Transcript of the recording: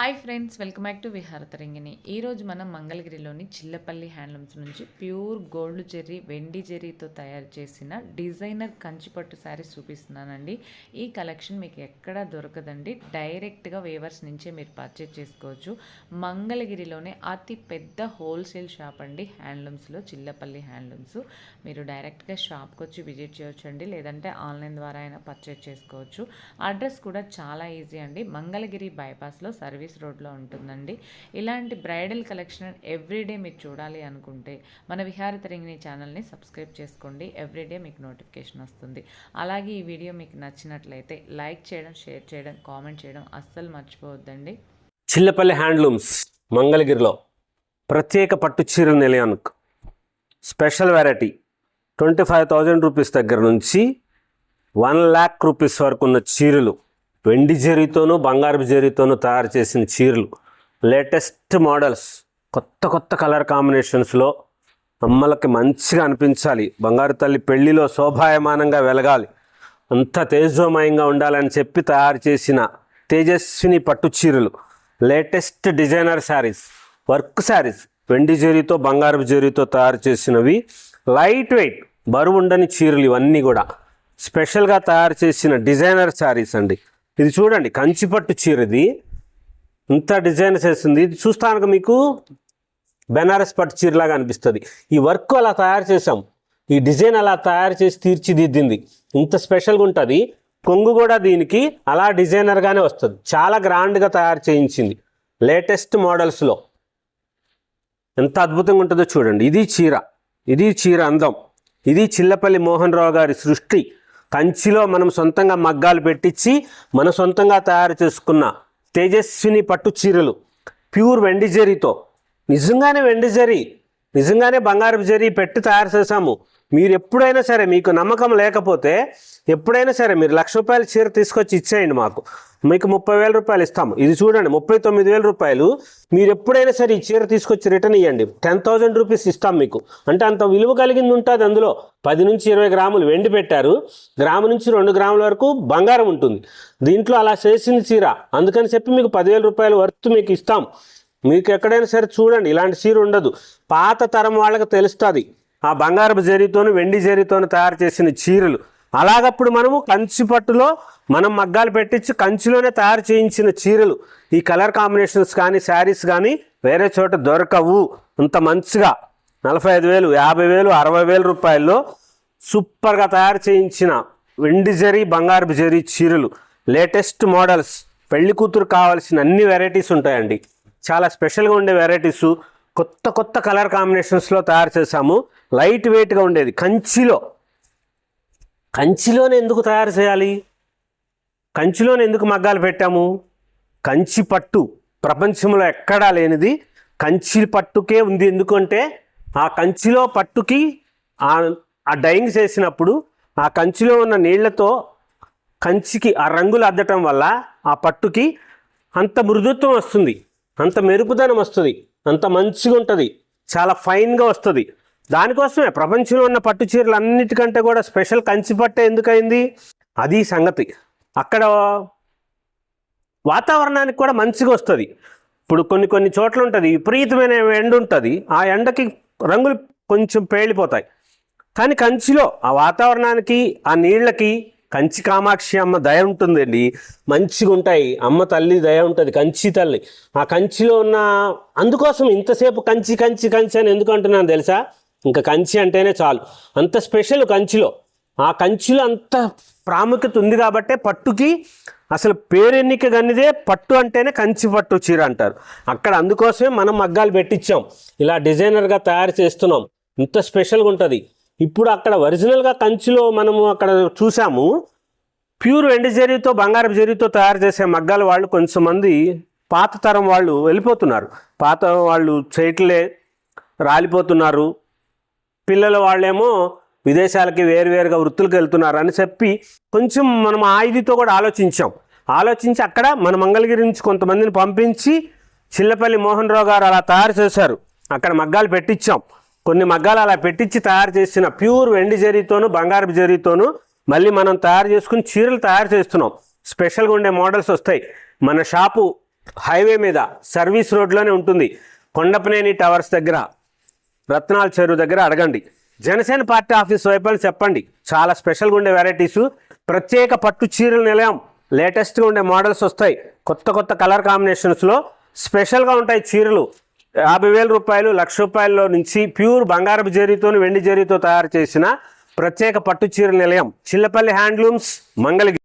Hi friends welcome back to Viharatarangini. ఈరోజు మనం మంగళగిరిలోని చిల్లపల్లి హ్యాండ్లూమ్స్ నుంచి ప్యూర్ గోల్డ్ జెర్రీ వెండి జెర్రీతో తయారు చేసిన డిజైనర్ కంచిపట్టు శారీ చూపిస్తున్నానండి. ఈ కలెక్షన్ మీకు ఎక్కడా దొరకదండి. డైరెక్ట్గా వేవర్స్ నుంచే మీరు పర్చేజ్ చేసుకోవచ్చు. మంగళగిరిలోనే అతి పెద్ద హోల్సేల్ షాప్ అండి హ్యాండ్లూమ్స్లో చిల్లపల్లి హ్యాండ్లూమ్స్. మీరు డైరెక్ట్గా షాప్కి వచ్చి విజిట్ చేయొచ్చు అండి లేదంటే ఆన్లైన్ ద్వారా అయినా పర్చేజ్ చేసుకోవచ్చు. అడ్రస్ కూడా చాలా ఈజీ అండి. మంగళగిరి బైపాస్లో సర్వీస్ రోడ్లో ఉంటుందండి. ఇలాంటి బ్రైడల్ కలెక్షన్ ఎవ్రీడే మీరు చూడాలి అనుకుంటే మన విహార తరంగిణి ఛానల్ని సబ్స్క్రైబ్ చేసుకోండి. ఎవ్రీడే మీకు నోటిఫికేషన్ వస్తుంది. అలాగే ఈ వీడియో మీకు నచ్చినట్లయితే లైక్ చేయడం షేర్ చేయడం కామెంట్ చేయడం అస్సలు మర్చిపోవద్దండి. చిల్లపల్లి హ్యాండ్లూమ్స్ మంగళగిరిలో ప్రత్యేక పట్టు చీరల నిలయానికి special variety twenty five thousand rupees దగ్గర నుంచి వన్ ల్యాక్ రూపీస్ వరకు ఉన్న చీరలు వెండి జరీతోనూ బంగారపు జరీతోనూ తయారు చేసిన చీరలు. Latest models. కొత్త కొత్త కలర్ కాంబినేషన్స్లో అమ్మలకి మంచిగా అనిపించాలి. బంగారు తల్లి పెళ్ళిలో శోభాయమానంగా వెలగాలి. అంత తేజోమయంగా ఉండాలని చెప్పి తయారు చేసిన తేజస్విని పట్టు చీరలు. Latest designer sarees work sarees వెండి జరీతో బంగారపు జరీతో తయారు చేసినవి. లైట్ వెయిట్ బరువు ఉండని చీరలు ఇవన్నీ కూడా. స్పెషల్గా తయారు చేసిన డిజైనర్ శారీస్ అండి. ఇది చూడండి కంచిపట్టు చీర ఇది ఇంత డిజైన్ చేసింది ఇది చూస్తానికి మీకు బెనారస్ పట్టు చీరలాగా అనిపిస్తుంది. ఈ వర్క్ అలా తయారు చేసాం ఈ డిజైన్ అలా తయారు చేసి తీర్చిదిద్దింది. ఇంత స్పెషల్గా ఉంటుంది. కొంగు కూడా దీనికి అలా డిజైనర్గానే వస్తుంది. చాలా గ్రాండ్గా తయారు చేయించింది. లేటెస్ట్ మోడల్స్లో. ఎంత అద్భుతంగా ఉంటుందో చూడండి. ఇది చీర. ఇది చీర అందం. ఇది చిల్లపల్లి మోహన్ రావు గారి సృష్టి. కంచిలో మనం సొంతంగా మగ్గాలు పెట్టించి మన సొంతంగా తయారు చేసుకున్న తేజస్విని పట్టు చీరలు. ప్యూర్ వెండి జరీతో నిజంగానే వెండి జరీ నిజంగానే బంగారపు జరీ పెట్టి తయారు చేశాము. మీరు ఎప్పుడైనా సరే మీకు నమ్మకం లేకపోతే ఎప్పుడైనా సరే మీరు లక్ష రూపాయల చీర తీసుకొచ్చి ఇచ్చేయండి మాకు. మీకు ముప్పై వేల రూపాయలు ఇస్తాము. ఇది చూడండి ముప్పై తొమ్మిది వేల రూపాయలు. మీరు ఎప్పుడైనా సరే ఈ చీర తీసుకొచ్చి రిటర్న్ ఇవ్వండి టెన్ థౌజండ్ రూపీస్ ఇస్తాం మీకు. అంటే అంత విలువ కలిగింది ఉంటుంది అందులో. పది నుంచి ఇరవై గ్రాములు వెండి పెట్టారు. గ్రాము నుంచి రెండు గ్రాముల వరకు బంగారం ఉంటుంది. దీంట్లో అలా చేసింది చీర. అందుకని చెప్పి మీకు పదివేల రూపాయల వర్త్ మీకు ఇస్తాం. మీకు ఎక్కడైనా సరే చూడండి ఇలాంటి చీర ఉండదు. పాత తరం వాళ్ళకి తెలుస్తుంది. ఆ బంగారపు జరీతోను వెండి జరీతోను తయారు చేసిన చీరలు. అలాగప్పుడు మనము కంచి పట్టులో మనం మగ్గాలు పెట్టించి కంచిలోనే తయారు చేయించిన చీరలు. ఈ కలర్ కాంబినేషన్స్ కానీ శారీస్ కానీ వేరే చోట దొరకవు. అంత మంచిగా నలభై ఐదు వేలు యాభై వేలు అరవై వేల రూపాయల్లో సూపర్గా తయారు చేయించిన వెండి జరీ బంగారపు జరీ చీరలు. Latest models. పెళ్ళి కూతురు కావాల్సిన అన్ని వెరైటీస్ ఉంటాయండి. చాలా స్పెషల్గా ఉండే వెరైటీస్. కొత్త కొత్త కలర్ కాంబినేషన్స్లో తయారు చేశాము. లైట్ వెయిట్గా ఉండేది. కంచిలో కంచిలోనే ఎందుకు తయారు చేయాలి? కంచిలోనే ఎందుకు మగ్గాలు పెట్టాము? కంచి పట్టు ప్రపంచంలో ఎక్కడా లేనిది కంచి పట్టుకే ఉంది. ఎందుకంటే ఆ కంచిలో పట్టుకి ఆ డైయింగ్ చేసినప్పుడు ఆ కంచిలో ఉన్న నీళ్ళతో కంచికి ఆ రంగులు అద్దటం వల్ల ఆ పట్టుకి అంత మృదుత్వం వస్తుంది. అంత మెరుపుదనం వస్తుంది. అంత మంచిగా ఉంటుంది చాలా ఫైన్గా వస్తుంది. దానికోసమే ప్రపంచంలో ఉన్న పట్టు చీరలు అన్నిటికంటే కూడా స్పెషల్ కంచి పట్టే ఎందుకైంది? అది సంగతి. అక్కడ వాతావరణానికి కూడా మంచిగా వస్తుంది. ఇప్పుడు కొన్ని కొన్ని చోట్ల ఉంటుంది విపరీతమైన ఎండ ఉంటుంది ఆ ఎండకి రంగులు కొంచెం పేలిపోతాయి. కానీ కంచిలో ఆ వాతావరణానికి ఆ నీళ్ళకి కంచి కామాక్షి అమ్మ దయ ఉంటుందండి. మంచిగా ఉంటాయి అమ్మ తల్లి దయ ఉంటుంది. కంచి తల్లి. ఆ కంచిలో ఉన్న అందుకోసం ఇంతసేపు కంచి కంచి కంచి అని ఎందుకు అంటున్నాను తెలుసా? ఇంకా కంచి అంటేనే చాలు. అంత స్పెషల్ కంచిలో. ఆ కంచిలో అంత ప్రాముఖ్యత ఉంది కాబట్టే పట్టుకి అసలు పేరెన్నిక గనిదే పట్టు అంటేనే కంచి పట్టు చీర అంటారు. అక్కడ అందుకోసమే మనం మగ్గాలు పెట్టించాం. ఇలా డిజైనర్గా తయారు చేస్తున్నాం. ఇంత స్పెషల్గా ఉంటుంది. ఇప్పుడు అక్కడ ఒరిజినల్గా కంచిలో మనము అక్కడ చూసాము. ప్యూర్ వెండి జరీతో బంగారపు జరీతో తయారు చేసే మగ్గాలు వాళ్ళు కొంతమంది పాత తరం వాళ్ళు వెళ్ళిపోతున్నారు. పాత వాళ్ళు చేయట్లే రాలిపోతున్నారు. పిల్లల వాళ్ళేమో విదేశాలకి వేరువేరుగా వృత్తులకు వెళ్తున్నారు అని చెప్పి కొంచెం మనం ఆయుధితో కూడా ఆలోచించాం. ఆలోచించి అక్కడ మన మంగళగిరి నుంచి కొంతమందిని పంపించి చిల్లపల్లి మోహన్ రావు గారు అలా తయారు చేశారు. అక్కడ మగ్గాలు పెట్టించాం. కొన్ని మగ్గాలు అలా పెట్టించి తయారు చేసిన ప్యూర్ వెండి జరీతోనూ బంగారపు జరీతోనూ మళ్ళీ మనం తయారు చేసుకుని చీరలు తయారు చేస్తున్నాం. స్పెషల్గా ఉండే మోడల్స్ వస్తాయి. మన షాపు హైవే మీద సర్వీస్ రోడ్లోనే ఉంటుంది. కొండపనేని టవర్స్ దగ్గర రత్నాల చెరువు దగ్గర అడగండి. జనసేన పార్టీ ఆఫీస్ వైపు అని చెప్పండి. చాలా స్పెషల్గా ఉండే వెరైటీస్ ప్రత్యేక పట్టు చీరల నిలయం లేటెస్ట్గా ఉండే మోడల్స్ వస్తాయి. కొత్త కొత్త కలర్ కాంబినేషన్స్లో స్పెషల్గా ఉంటాయి చీరలు. యాభై వేల రూపాయలు లక్ష రూపాయల్లో నుంచి ప్యూర్ బంగారపు జరీతో వెండి జరీతో తయారు చేసిన ప్రత్యేక పట్టు చీరల నిలయం. చిల్లపల్లి హ్యాండ్లూమ్స్ మంగళగిరి.